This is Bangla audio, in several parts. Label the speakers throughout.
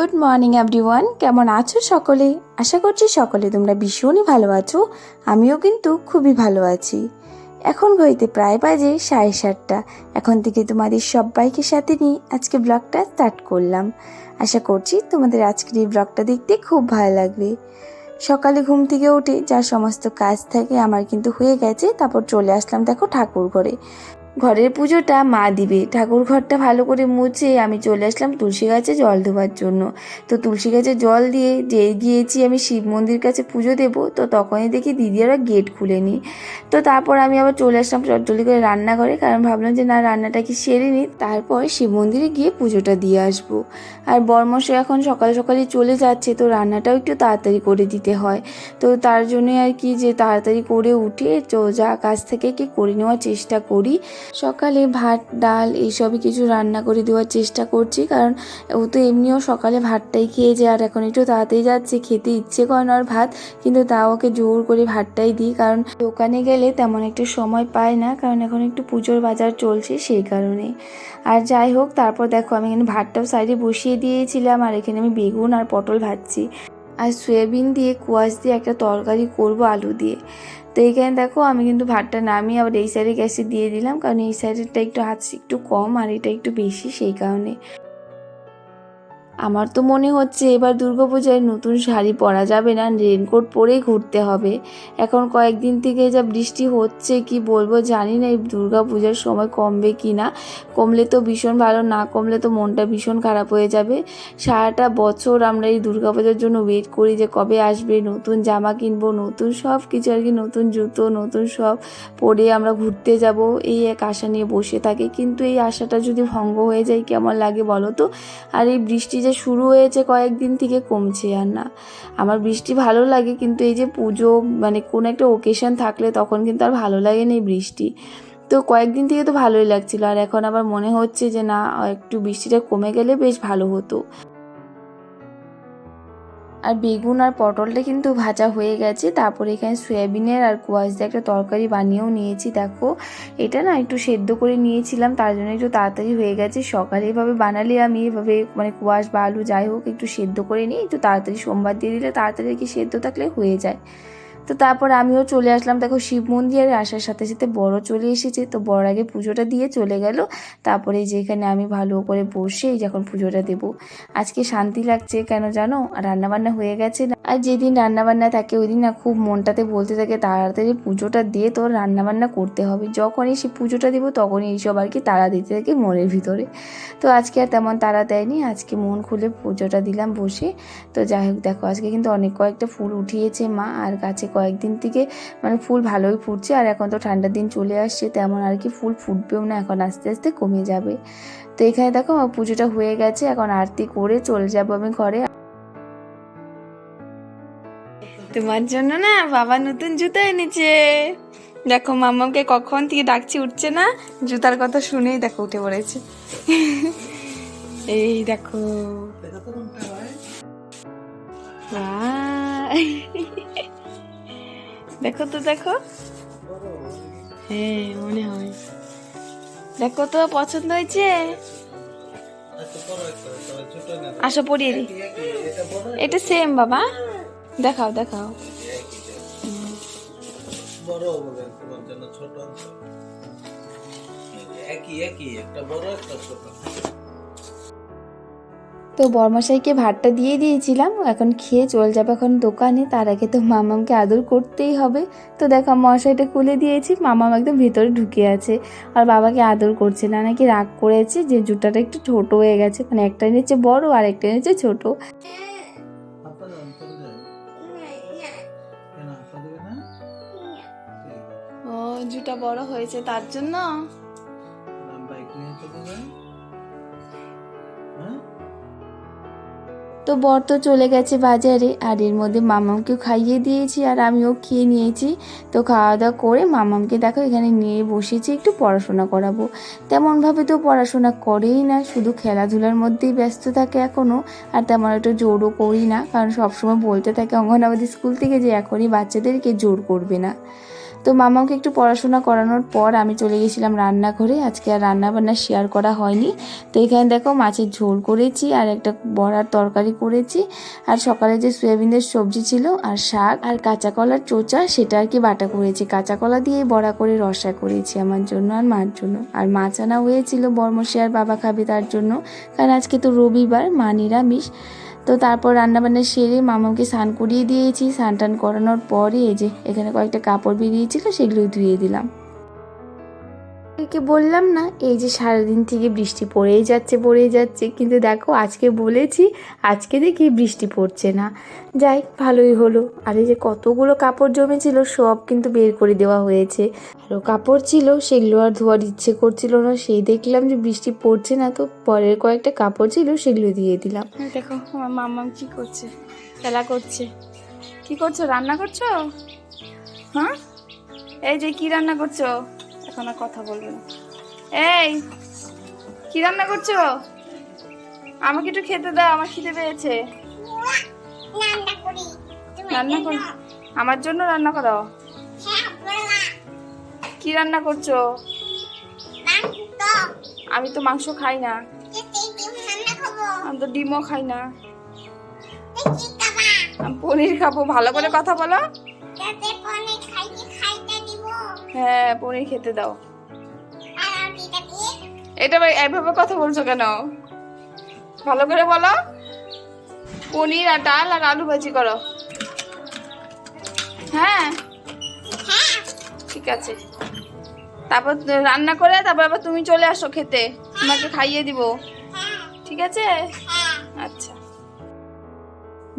Speaker 1: গুড মর্নিং এভরিওয়ান কেমন আছো সকলে? আশা করছি সকলে তোমরা ভীষণই ভালো আছো। আমিও কিন্তু খুবই ভালো আছি। এখন ঘড়িতে প্রায় বাজে সাড়ে সাতটা। এখন থেকে তোমাদের সবাইকে সাথে নিয়ে আজকে ব্লগটা স্টার্ট করলাম। আশা করছি তোমাদের আজকের এই ব্লগটা দেখতে খুব ভালো লাগবে। সকালে ঘুম থেকে উঠে যা সমস্ত কাজ থাকে আমার কিন্তু হয়ে গেছে, তারপর চলে আসলাম দেখো ঠাকুর ঘরে। ঘরের পুজোটা মা দিবে। ঠাকুর ঘরটা ভালো করে মুছে আমি চলে আসলাম তুলসী গাছে জল দেওয়ার জন্য। তো তুলসী গাছে জল দিয়ে যে গিয়েছি আমি শিব মন্দির কাছে পুজো দেব, তো তখনই দেখি দিদি ওরা গেট খুলেনি। তো তারপর আমি আবার চলে আসলাম চটজলি করে রান্নাঘরে, কারণ ভাবলাম যে না, রান্নাটা কি সেরে নিই। তারপর শিব মন্দিরে গিয়ে পুজোটা দিয়ে আসব। আর বর্মশাই এখন সকাল সকালে চলে যাচ্ছে, তো রান্নাটাও একটু তাড়াতাড়ি করে দিতে হয়। তো তার জন্যই আর কি যে তাড়াতাড়ি করে উঠে যা কাজ থেকে কি করে নেওয়ার চেষ্টা করি। সকালে ভাত, ডাল এইসবই কিছু রান্না করে দেওয়ার চেষ্টা করছি, কারণ ও তো এমনিও সকালে ভাতটাই খেয়ে যায় আর এখন একটু তাড়াতাড়ি যাচ্ছে, খেতে ইচ্ছে করে না ভাত, কিন্তু তাও ওকে জোর করে ভাতটাই দিই, কারণ দোকানে গেলে তেমন একটু সময় পায় না, কারণ এখন একটু পুজোর বাজার চলছে সেই কারণে। আর যাই হোক, তারপর দেখো আমি এখানে ভাতটাও সাইডে বসিয়ে দিয়েছিলাম, আর এখানে আমি বেগুন আর পটল ভাজছি। আর সয়াবিন দিয়ে, কুয়াশ দিয়ে একটা তরকারি করব আলু দিয়ে। তো এইখানে দেখো, আমি কিন্তু ভাতটা নামিয়ে আবার এই সাইডে গ্যাসে দিয়ে দিলাম, কারণ এই সাইডেরটা একটু হাত একটু কম আর এটা একটু বেশি, সেই কারণে। আমার তো মনে হচ্ছে এবার দুর্গাপূজায় নতুন শাড়ি পরা যাবে না রেনকোট পরেই ঘুরতে হবে। এখন কয়েকদিন থেকে যা বৃষ্টি হচ্ছে, কি বলব জানি না, এই দুর্গাপূজার সময় কমবে কি না। কমলে তো ভীষণ ভালো, না কমলে তো মনটা ভীষণ খারাপ হয়ে যাবে। সারাটা বছর আমরা এই দুর্গাপূজার জন্য ওয়েট করি যে কবে আসবে, নতুন জামা কিনবো, নতুন সব কিছু আর কি, নতুন জুতো, নতুন সব পরে আমরা ঘুরতে যাব। এই এক আশা নিয়ে বসে থাকি। কিন্তু এই আশাটা যদি ভঙ্গ হয়ে যায়, কেমন লাগে বলো তো? আর এই বৃষ্টি যে শুরু হয়েছে কয়েকদিন থেকে কমছে আর না। আমার বৃষ্টি ভালো লাগে, কিন্তু এই যে পুজো মানে কোনো একটা ওকেশন থাকলে তখন কিন্তু আর ভালো লাগে না বৃষ্টি। তো কয়েকদিন থেকে তো ভালোই লাগছিল, আর এখন আবার মনে হচ্ছে যে না, একটু বৃষ্টিটা কমে গেলে বেশ ভালো হতো। আর বেগুন আর পটলটা কিন্তু ভাজা হয়ে গেছে। তারপরে এখানে সয়াবিনের আর কোয়াশ দিয়ে একটা তরকারি বানিয়েও নিয়েছি, দেখো। এটা না একটু সেদ্ধ করে নিয়েছিলাম, তার জন্য একটু তাড়াতাড়ি হয়ে গেছে। সকালে এভাবে বানালে আমি এভাবে মানে কোয়াশ বা আলু যাই হোক একটু সেদ্ধ করে নিই, একটু তাড়াতাড়ি সোমবার দিয়ে দিলে তাড়াতাড়ি কি সেদ্ধ থাকলে হয়ে যায়। তো তারপর আমিও চলে আসলাম। দেখো শিব মন্দিরে আসার সাথে সাথে বড় চলে এসেছে। তো বড় আগে পুজোটা দিয়ে চলে গেল। তারপরে যেখানে আমি ভালো করে বসে যখন পুজোটা দেব। আজকে শান্তি লাগছে কেন জানো? রান্নাবান্না হয়ে গেছে না? আর যেদিন রান্নাবান্না থাকে, ওই দিন না খুব মনটাতে বলতে থাকে, তাড়াতাড়ি পুজোটা দিয়ে তোর রান্নাবান্না করতে হবে। যখনই সে পুজোটা দেবো, তখনই এইসব আর কি তাড়া দিতে থাকে মনের ভিতরে। তো আজকে আর তেমন তাড়া দেয়নি, আজকে মন খুলে পুজোটা দিলাম বসে। তো যাই হোক, দেখো আজকে কিন্তু অনেক কয়েকটা ফুল উঠিয়েছে মা, আর গাছে কয়েকদিন থেকে মানে ফুল ভালোই ফুটছে, আর এখন তো ঠান্ডার দিন চলে আসছে, তেমন আর কি ফুল ফুটবেও না, এখন আস্তে আস্তে কমে যাবে। তো এখানে দেখো আমার পুজোটা হয়ে গেছে, এখন আরতি করে চলে যাব আমি ঘরে। তোমার জন্য না বাবা নতুন জুতো এনেছে। দেখো মামাকে কখন থেকে ডাকছি, উঠছে না। জুতার কথা শুনেই দেখো, উঠে পড়েছে। এই দেখো। দেখো তো, দেখো। হ্যাঁ মনে হয়। দেখো তো, পছন্দ হয়েছে? আসো পরিয়ে দি এটা সেম বাবা। দেখাও দেখাও।
Speaker 2: বড় হবে তোমার জন্য ছোট একই একই একটা বড় একটা ছোট।
Speaker 1: তো বর্মশাইকে ভাতটা দিয়ে দিয়েছিলাম এখন খেয়ে চলে যাবে এখন দোকানে তার আগে তো মামামকে আদর করতেই হবে। তো দেখো মশাইটা খুলে দিয়েছি মামাম একদম ভিতরে ঢুকে আছে। আর বাবাকে আদর করছে না নাকি রাগ করেছে যে জুতাটা একটু ছোট হয়ে গেছে মানে একটা নিচে বড় আর একটা নিচে ছোট। ও জুটা বড় হয়েছে তার জন্য? তো বর তো চলে গেছে বাজারে, আর এর মধ্যে মামামকেও খাইয়ে দিয়েছি, আর আমিও খেয়ে নিয়েছি। তো খাওয়া দাওয়া করে মামামকে দেখো এখানে নিয়ে বসেছি, একটু পড়াশোনা করাবো। তেমনভাবে তো পড়াশোনা করেই না, শুধু খেলাধুলার মধ্যেই ব্যস্ত থাকে এখনও আর তেমন একটু জোরও করি না, কারণ সবসময় বলতে থাকে অঙ্গনাবাদী স্কুল থেকে যে এখনই বাচ্চাদেরকে জোর করবে না। তো মামাকে একটু পড়াশোনা করানোর পর আমি চলে গেছিলাম রান্নাঘরে। আজকে আর রান্না বান্না শেয়ার করা হয়নি। তো এখানে দেখো মাছের ঝোল করেছি আর একটা বড়ার তরকারি করেছি। আর সকালে যে সয়াবিনের সবজি ছিল আর শাক আর কাঁচা কলার চোচা, সেটা আর কি বাটা করেছি। কাঁচা কলা দিয়ে বড়া করে রসা করেছি আমার জন্য আর মার জন্য। আর মাছ আনা হয়েছিল বর্মশে আর বাবা খাবে তার জন্য। কারণ আজকে তো রবিবার মা নিরামিষ তো তারপর রান্নাবান্না সেরে মামাকে স্নান করিয়ে দিয়েছি। স্নান টান করানোর পরে এই যে এখানে কয়েকটা কাপড় বেরিয়েছিল, সেগুলো ধুয়ে দিলাম। কে বললাম না, এই যে সারাদিন থেকে বৃষ্টি পড়েই যাচ্ছে পড়েই যাচ্ছে, কিন্তু দেখো আজকে বলেছি, আজকে দেখি বৃষ্টি পড়ছে না। যাই, ভালোই হলো। আর এই যে কতগুলো কাপড় জমেছিল, সব কিন্তু বের করে দেওয়া হয়েছে। আরও কাপড় ছিল, সেগুলো আর ধোয়ার ইচ্ছে করছিল না, সেই দেখলাম যে বৃষ্টি পড়ছে না, তো পরের কয়েকটা কাপড় ছিল, সেগুলো দিয়ে দিলাম।
Speaker 3: দেখো, আমার মাম্মাম কি করছে, খেলা করছে। কি করছ, রান্না করছ? হ্যাঁ? এই যে কি রান্না করছ? এখন কথা বলবে না এই, কি রান্না করছ? আমাকে একটু খেতে দাও, আমার খিদে পেয়েছে।
Speaker 4: রান্না করি,
Speaker 3: আমার জন্য রান্না করো কি রান্না করছ? আমি তো মাংস খাই না। আমি তো ডিমও খাই না। পনির খাব, ভালো করে কথা বলো। হ্যাঁ পনির খেতে দাও। এটা ভাই এভাবে কথা বলছো কেন? ভালো করে বলো। পনির আর ডাল আর আলু ভাজি করো। হ্যাঁ? ঠিক আছে। তারপর রান্না করে তারপর আবার তুমি চলে আসো খেতে। তোমাকে খাইয়ে দিব। ঠিক আছে? আচ্ছা।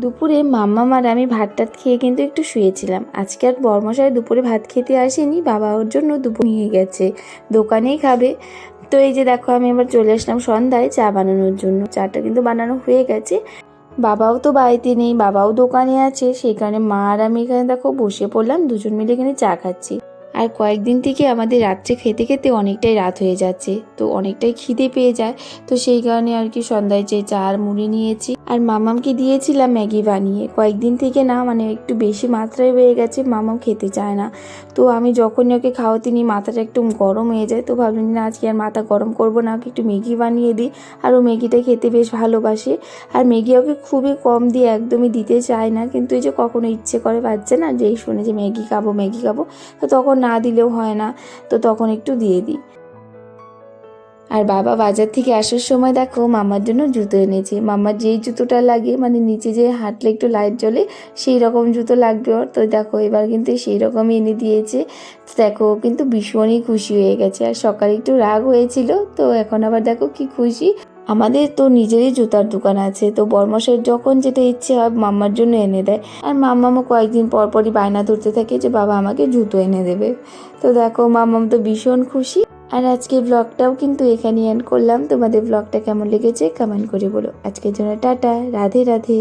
Speaker 1: দুপুরে মাম্মা আর আমি ভাত টাত খেয়ে কিন্তু একটু শুয়েছিলাম। আজকে আর বর্মশাই দুপুরে ভাত খেতে আসেনি, বাবা ওর জন্য দুপুর নিয়ে গেছে, দোকানেই খাবে। তো এই যে দেখো, আমি এবার চলে আসলাম সন্ধ্যায় চা বানানোর জন্য। চাটা কিন্তু বানানো হয়ে গেছে। বাবাও তো বাড়িতে নেই, বাবাও দোকানে আছে, সেই কারণে মা আর আমি এখানে দেখো বসে পড়লাম, দুজন মিলে এখানে চা খাচ্ছি। আর কয়েকদিন থেকে আমাদের রাত্রে খেতে খেতে অনেকটাই রাত হয়ে যাচ্ছে, তো অনেকটাই খিদে পেয়ে যায়, তো সেই কারণে আর কি সন্ধ্যায় যে চা আর মুড়ি নিয়েছি। আর মামামকে দিয়েছিলাম ম্যাগি বানিয়ে। কয়েকদিন থেকে না মানে একটু বেশি মাত্রায় হয়ে গেছে, মামাম খেতে চায় না। তো আমি যখনই ওকে খাওয়াতে নিই মাথাটা একটু গরম হয়ে যায়। তো ভাবলাম না, আজকে আর মাথা গরম করব না, ওকে একটু ম্যাগি বানিয়ে দিই। আর ও ম্যাগিটা খেতে বেশ ভালোবাসে। আর ম্যাগি ওকে খুবই কম দিয়ে একদমই দিতে চায় না। কিন্তু এই যে কখনো ইচ্ছে করে পাচ্ছে না যেই শুনে যে ম্যাগি খাব ম্যাগি খাব, তো তখন না দিলেও হয় না। তো তখন একটু দিয়ে দিই। আর বাবা বাজার থেকে আসার সময় দেখো মামার জন্য জুতো এনেছে। মামার যেই জুতোটা লাগে মানে নিচে যে হাঁটলে একটু লাইট জ্বলে, সেই রকম জুতো লাগবে ওর। তো দেখো এবার কিন্তু সেই রকমই এনে দিয়েছে। দেখো কিন্তু ভীষণই খুশি হয়ে গেছে। আর সকালে একটু রাগ হয়েছিল, তো এখন আবার দেখো কি খুশি। আমাদের তো নিজেরই জুতার দোকান আছে, তো বর্মশের যখন যেটা ইচ্ছে হয় মাম্মার জন্য এনে দেয়। আর মাম্মামও কয়েকদিন পর পরই বায়না ধরতে থাকে যে বাবা আমাকে জুতো এনে দেবে। তো দেখো মাম্মাম তো ভীষণ খুশি। আর আজকে ব্লগটাও কিন্তু এখানে এন্ড করলাম। তোমাদের ব্লগটা কেমন লেগেছে কমেন্ট করে বলো। আজকের জন্য টাটা। রাধে রাধে।